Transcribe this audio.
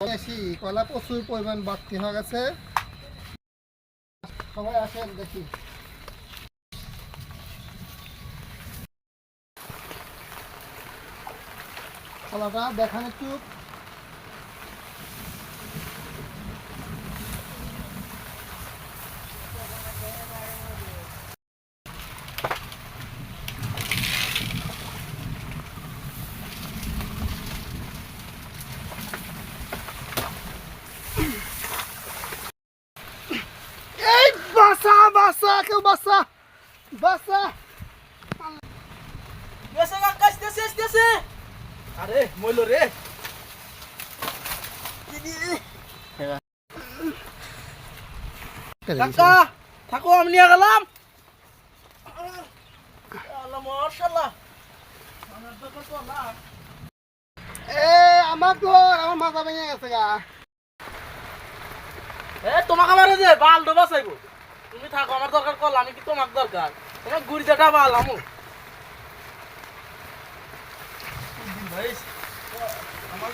কলা প্রচুর পরিমাণ বাড়তি হয়ে গেছে। সবাই আসেন দেখি। কলাটা দেখান একটু। বাসা বাসা কেউ বাসা বাসা এসে কাকা আসতেছে আসতেছে আরে মইলো রে কাকা থাকো আমি নিয়ে গেলাম আল্লাহ মাশাআল্লাহ আমার দোকান তো না এ আমার তো আমার মাথা ভেঙে গেছে গা এ তোমাকে মারে যে বাল ডোবা চাইব তুমি থাকো, আমার দরকার করলাম আমি কি তোমার দরকার? তোমার গুড়ি যেটা বাল আমু আমার